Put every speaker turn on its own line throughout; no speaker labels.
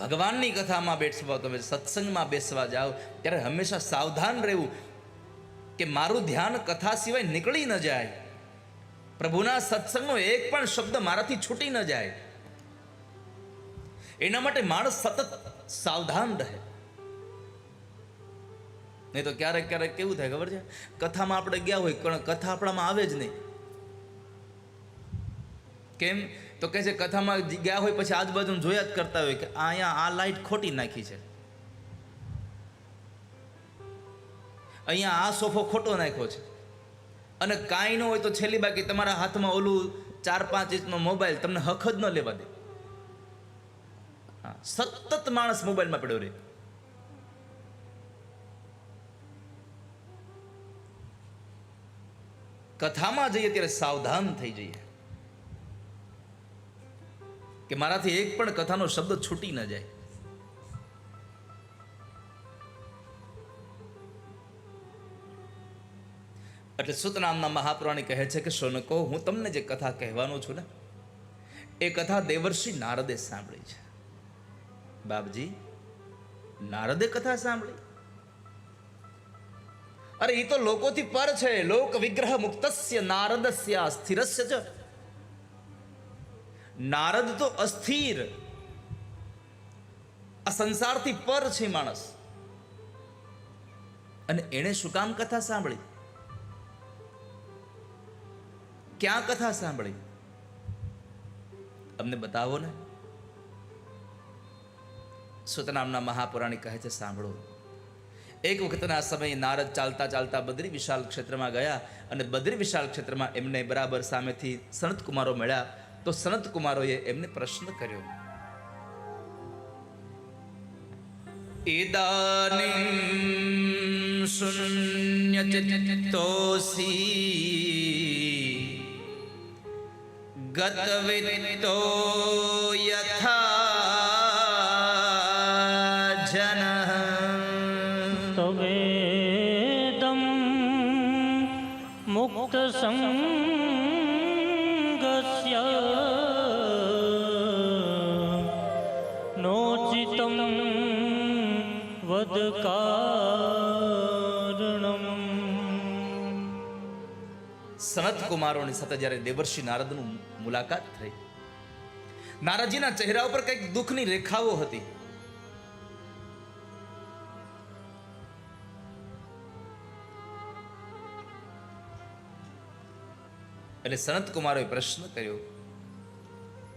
ભગવાનની કથામાં બેસવા તમે સત્સંગમાં બેસવા જાઓ, ત્યારે હંમેશા સાવધાન રહેવું કે મારું ધ્યાન કથા સિવાય નીકળી ન જાય. પ્રભુના સત્સંગનો એક પણ શબ્દ મારાથી છૂટી ન જાય. એના માટે માણસ સતત સાવધાન રહે. નહીં તો ક્યારેક ક્યારેક કેવું થાય ખબર છે? કથામાં આપણે ગયા હોય, પણ કથા આપણામાં આવે જ નહીં. કેમ? તો કહે છે, કથામાં ગયા હોય પછી આજુબાજુ જોયા જ કરતા હોય કે અહીંયા આ લાઈટ ખોટી નાખી છે. અહીંયા આ સોફો ખોટો નાખ્યો છે. અને કાંઈ ન હોય તો છેલ્લી બાકી તમારા હાથમાં ઓલું ચાર પાંચ ઇંચનો મોબાઈલ તમને હક જ ન લેવા દે. સતત માણસ મોબાઈલમાં પડ્યો રહે. કથામાં જઈએ ત્યારે સાવધાન થઈ જઈએ. કે મારાથી એક પણ કથાનો શબ્દ છૂટી ન જાય. એટલે સુત નામના મહાપુરાણી કહે છે કે, સોનકો, હું તમને જે કથા કહેવાનો છું ને, એ કથા દેવર્ષિ નારદે સાંભળી છે. બાપજી, નારદે કથા સાંભળી? અરે એ તો લોકોથી પર છે. લોક વિગ્રહ મુક્તસ્ય નારદસ્ય સ્થિરસ્ય જ નારદ તો અસ્થિર. આ સંસારથી પર છે માણસ. અને એણે શું કામ કથા સાંભળી? ક્યાં કથા સાંભળી? અમને બતાવો ને. સુતનામના મહાપુરાણી કહે છે, સાંભળો. એક વખતના સમયે નારદ ચાલતા ચાલતા બદ્રી વિશાલ ક્ષેત્રમાં ગયા અને બદ્રી વિશાલ ક્ષેત્રમાં એમને બરાબર સામેથી સનત કુમારો મળ્યા. તો સનત કુમારોએ એમને પ્રશ્ન કર્યો. ઇદાનીમ શૂન્ય ચિત્તોસી ગતવિત્તો યથા
વદ કારણમ
સનત કુમારોની સાથે જ્યારે દેવર્ષિ નારદનું મુલાકાત થઈ, નારદજીના ચહેરા ઉપર કંઈક દુઃખની રેખાઓ હતી. એટલે સનત કુમારોએ પ્રશ્ન કર્યો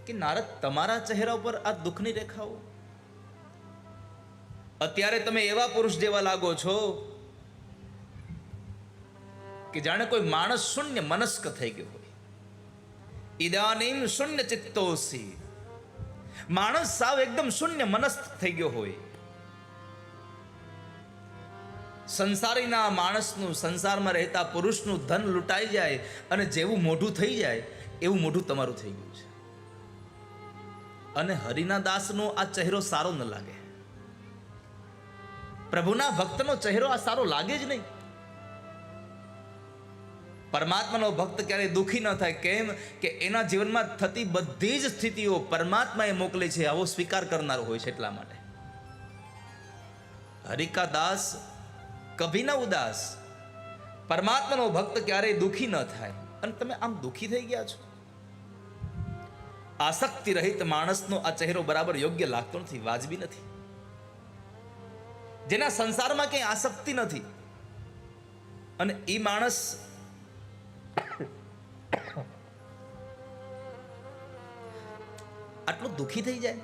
કે, નારદ, તમારા ચહેરા ઉપર આ દુઃખની રેખાઓ અત્યારે તમે એવા પુરુષ જેવા લાગો છો કે જાણે કોઈ માણસ શૂન્ય મનસ્ક થઈ ગયો હોય. ઇદાનીમ શૂન્ય ચિત્તોસી માણસ સાવ એકદમ શૂન્ય મનસ્ક થઈ ગયો હોય. સંસારીના માણસનું સંસારમાં રહેતા પુરુષનું ધન લૂંટાઈ જાય અને જેવું મોઢું થઈ જાય, એવું મોઢું તમારું થઈ ગયું છે. અને હરિના દાસનો આ ચહેરો સારો ન લાગે. પ્રભુના ભક્તનો ચહેરો આ સારો લાગે જ નહીં. પરમાત્માનો ભક્ત ક્યારેય દુઃખી ન થાય. કેમ કે એના જીવનમાં થતી બધી જ સ્થિતિઓ પરમાત્માએ મોકલે છે. આવો સ્વીકાર કરનારો હોય છે એટલા માટે. હરિકા દાસ કભી ઉદાસ. પરમાત્માનો ભક્ત ક્યારેય દુઃખી ન થાય. અને તમે આમ દુઃખી થઈ ગયા છો? આસક્તિ રહિત માણસનો આ ચહેરો બરાબર યોગ્ય લાગતો નથી, વાજબી નથી. જેના સંસારમાં કંઈ આસક્તિ નથી. અને એ માણસ આટલો દુઃખી થઈ જાય.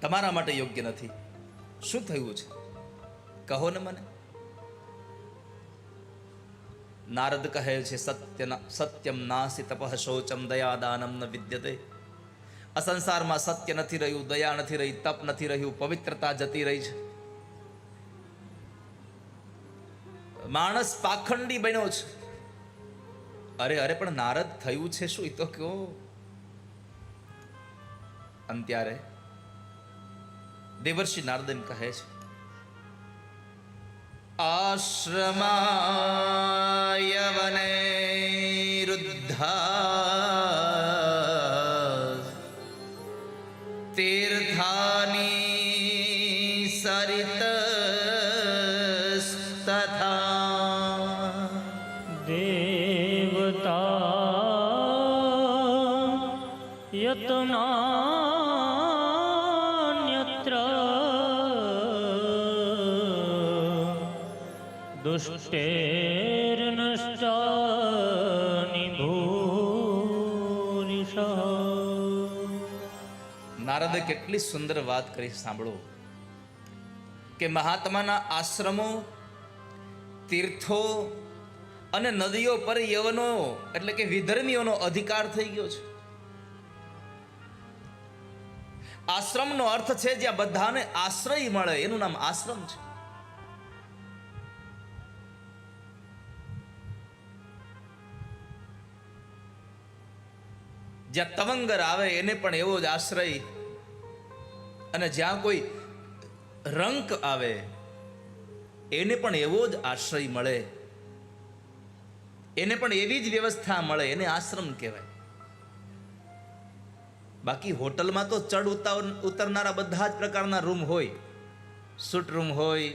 તમારા માટે યોગ્ય નથી. શું થયું છે? કહો ને મને. નારદ કહે છે સત્ય સત્યમ નાસી તપઃ શોચમ દયાદાનમ ન વિદ્યતે. આ સંસારમાં સત્ય નથી રહ્યું, દયા નથી રહી, તપ નથી રહ્યું, પવિત્રતા જતી રહી છે. માણસ પાખંડી બન્યો છે. અરે અરે, પણ નારદ થયું છે શું? એ તો કયો અંત્યારે. દેવર્ષિ નારદ એમ કહે છે. આશ્રમાય વને નારદે કેટલી સુંદર વાત કરી, સાંભળો. કે મહાત્માના આશ્રમો, તીર્થો અને નદીઓ પર યવનો, એટલે કે વિધર્મીઓનો અધિકાર થઈ ગયો છે. આશ્રમનો અર્થ છે જ્યાં બધાને આશ્રય મળે, એનું નામ આશ્રમ છે. જ્યાં તવંગર આવે, એને પણ એવો જ આશ્રય અને જ્યાં કોઈ રંક આવે, એને પણ એવો જ આશ્રય મળે. એને પણ એવી જ વ્યવસ્થા મળે, એને આશ્રમ કહેવાય. બાકી હોટલમાં તો ચડ ઉતાર ઉતરનારા બધા જ પ્રકારના રૂમ હોય. સૂટ રૂમ હોય,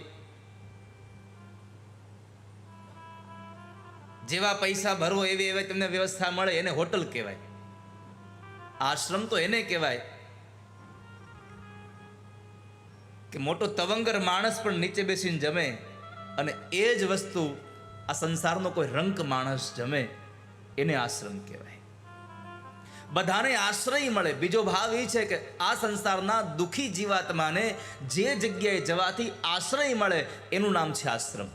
જેવા પૈસા ભરવો એવી એવી તમને વ્યવસ્થા મળે, એને હોટલ કહેવાય. આશ્રમ તો એને કહેવાય. કે મોટો તવંગર માણસ પણ નીચે બેસીને જમે અને એ જ વસ્તુ આ સંસારનો કોઈ રંક માણસ જમે, એને આશ્રમ કહેવાય. બધાને આશ્રય મળે. બીજો ભાવ એ છે કે આ સંસારના દુઃખી જીવાત્માને જે જગ્યાએ જવાથી આશ્રય મળે, એનું નામ છે આશ્રમ.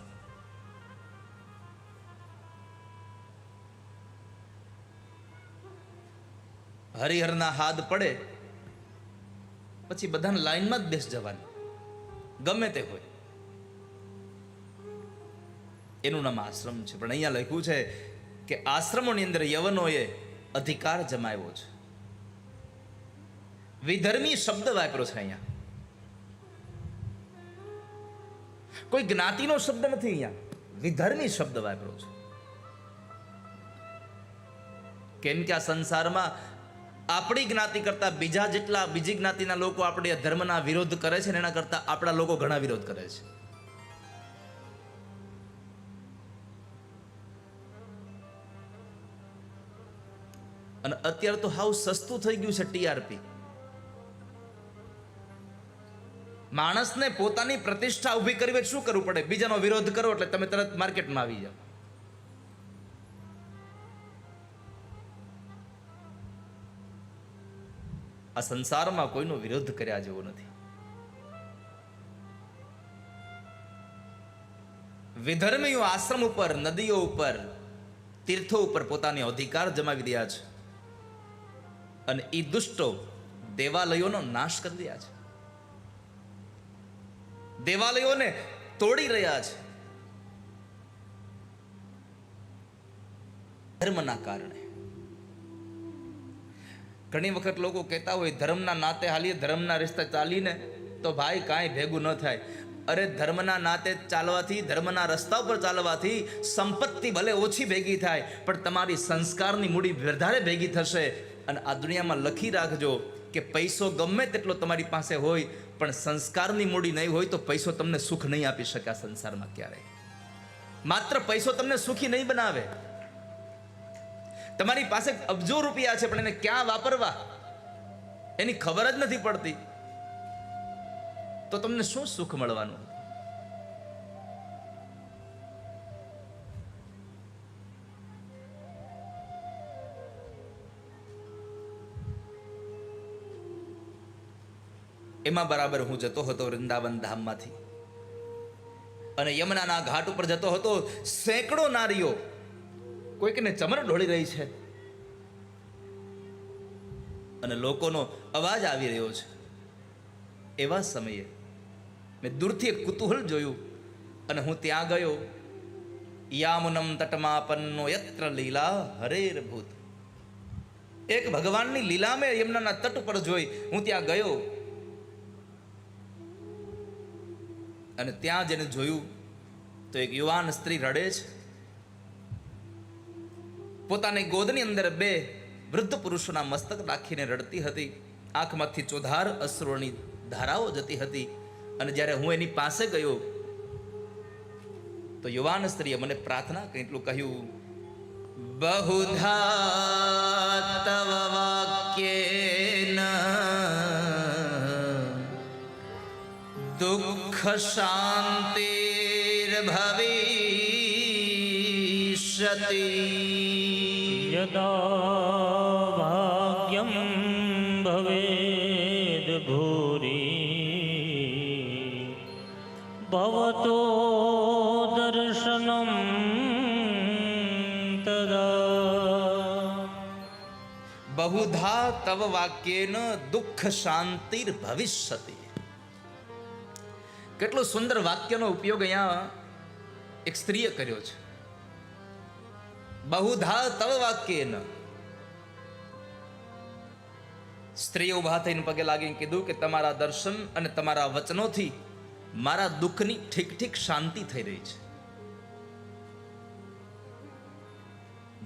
હરિહરના હાથ પડે, પછી બધાને લાઈનમાં જ બેસ જવાનું. ગમે તે હોય. એનું નામ આશ્રમ છે. પણ અહીંયા લખ્યું છે કે આશ્રમોની અંદર યવનોએ અધિકાર જમાવ્યો છે. વિધર્મી શબ્દ વાપર્યો છે અહીંયા. કોઈ જ્ઞાતિનો શબ્દ નથી અહીંયા. વિધર્મી શબ્દ વાપર્યો છે. કેમ કે આ સંસારમાં આપણી જ્ઞાતિ કરતાં બીજા જેટલા, બીજી જ્ઞાતિના લોકો આપણે ધર્મના વિરોધ કરે છે ને એના કરતા આપણા લોકો ઘણા વિરોધ કરે છે. અને અત્યારે તો હાવ સસ્તું થઈ ગયું છે ટીઆરપી માણસને પોતાની પ્રતિષ્ઠા ઊભી કરવી શું કરવું પડે? બીજાનો વિરોધ કરો એટલે તમે તરત માર્કેટમાં આવી જાઓ. આ સંસારમાં કોઈનો વિરોધ કર્યા જેવો નથી. વિધર્મીઓ આશ્રમ ઉપર, નદીઓ ઉપર, તીર્થો ઉપર પોતાની અધિકાર જમાવી દીધા છે. અને એ દુષ્ટો દેવાલયોનો નાશ કરી રહ્યા છે. દેવાલયોને તોડી રહ્યા છે. ધર્મના કારણે. ઘણી વખત લોકો કહેતા હોય, ધર્મના નાતે હાલીએ, ધર્મના રસ્તે ચાલીને. તો ભાઈ, કાંઈ ભેગું ન થાય. અરે, ધર્મના નાતે ચાલવાથી, ધર્મના રસ્તા ઉપર ચાલવાથી સંપત્તિ ભલે ઓછી ભેગી થાય, પણ તમારી સંસ્કારની મૂડી વધારે ભેગી થશે. અને આ દુનિયામાં લખી રાખજો કે પૈસો ગમે તેટલો તમારી પાસે હોય, પણ સંસ્કારની મૂડી નહીં હોય તો પૈસો તમને સુખ નહીં આપી શકે સંસારમાં ક્યારેય. માત્ર પૈસો તમને સુખી નહીં બનાવે. તમારી પાસે અબજો રૂપિયા છે, પણ એને ક્યાં વાપરવા? એની ખબર જ નથી પડતી. તો તમને શું સુખ મળવાનું? એમાં બરાબર હું જતો હતો વૃંદાવન ધામમાંથી. અને યમુનાના ઘાટ ઉપર જતો હતો સેંકડો નારીઓ. કોઈકને ચમર ઢોળી રહી છે. અને લોકોનો અવાજ આવી રહ્યો છે. એવા સમયે મેં દૂરથી એક કુતૂહલ જોયું અને હું ત્યાં ગયો. યામુનમ તટમાપન્નો યત્ર લીલા હરેર ભૂત. એક ભગવાનની લીલા મેં યમુનાના તટ પર જોઈ હું ત્યાં ગયો. અને ત્યાં જેને જોયું તો એક યુવાન સ્ત્રી રડે છે. પોતાની ગોદની અંદર બે વૃદ્ધ પુરુષોના મસ્તક રાખીને રડતી હતી. આંખમાંથી ચોધાર અશ્રુની ધારાઓ જતી હતી. અને જ્યારે હું એની પાસે ગયો, તો યુવાન સ્ત્રીએ મને પ્રાર્થના એટલું કહ્યું बहुधा तव वाक्येन दुःखशान्तिर्भविष्यति
यदा भाग्यं भवेद् भूरि भवतो दर्शनं तदा
બહુધા તવ વાક્યેન દુઃખ શાંતિર ભવિષ્યતિ કેટલો સુંદર વાક્યનો ઉપયોગ અહીંયા એક સ્ત્રીએ કર્યો છે બહુધા તવ વાક્યેન સ્ત્રીએ ઊભા થઈને પગે લાગીને કીધું કે તમારા દર્શન અને તમારા વચનોથી મારા દુઃખની ઠીક ઠીક શાંતિ થઈ રહી છે.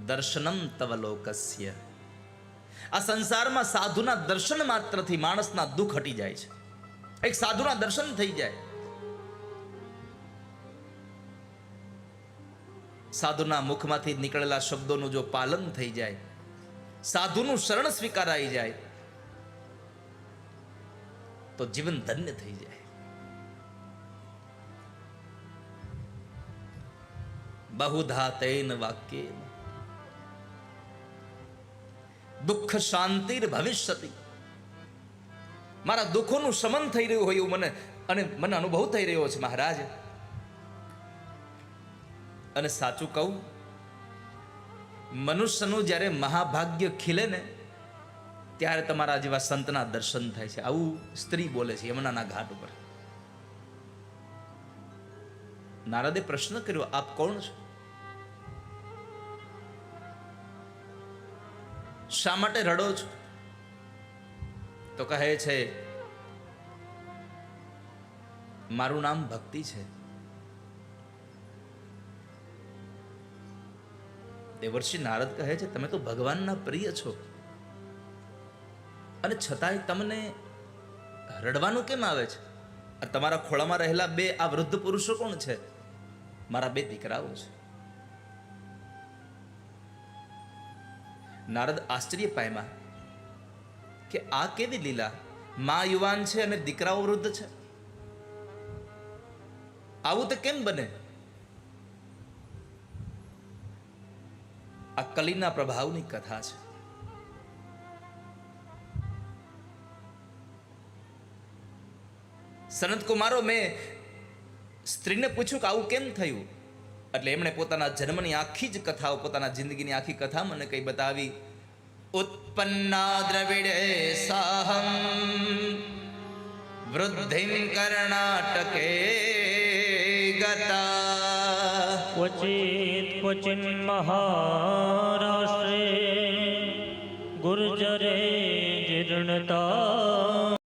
દર્શનમ તવલોકસ્ય આ સંસારમાં સાધુના દર્શન માત્રથી માણસના દુઃખ હટી જાય છે. એક સાધુના દર્શન થઈ જાય. સાધુના મુખમાંથી નીકળેલા શબ્દોનું જો પાલન થઈ જાય, સાધુનું શરણ સ્વીકારાઈ જાય, તો જીવન ધન્ય થઈ જાય. બહુધા તૈન વાક્ય દુઃખ શાંતિર ભવિષ્યતિ. મારા દુઃખોનું શમન થઈ રહ્યું હોય એવું મને, અને મને અનુભવ થઈ રહ્યો છે મહારાજ. અને સાચું કહું, મનુષ્યનું જ્યારે મહાભાગ્ય ખીલે ને, ત્યારે તમારા જેવા સંતના દર્શન થાય છે. આવું સ્ત્રી બોલે છે યમુનાના ઘાટ ઉપર. નારદે પ્રશ્ન કર્યો, આપ કોણ છો? શા માટે રડો છો? તો કહે છે, મારું નામ ભક્તિ છે. દેવર્ષિ નારદ કહે છે, તમે તો ભગવાનના પ્રિય છો. અને છતાંય તમને રડવાનું કેમ આવે છે? તમારા ખોળામાં રહેલા બે આ વૃદ્ધ પુરુષો કોણ છે? મારા બે દીકરાઓ છે. નારદ આશ્ચર્ય પામ્યા કે આ કેવી લીલા? મા યુવાન છે અને દીકરાઓ વૃદ્ધ છે? આવું તો કેમ બને? કલીના પ્રભાવની કથા છે. સનત કુમારો મેં સ્ત્રીને પૂછ્યું કે આવું કેમ થયું? એટલે એમણે પોતાના જન્મની આખી જ કથાઓ, પોતાના જિંદગીની આખી કથા મને કઈ બતાવી. ઉત્પન્ના દ્રવિડે સાહમ, વૃદ્ધિમ કર્ણાટકે ગતા.
પછી ਵਚਨ ਮਹਾਰਾਸ਼ੇ ਗੁਰਜਰੇ ਜਿਰਣਤਾ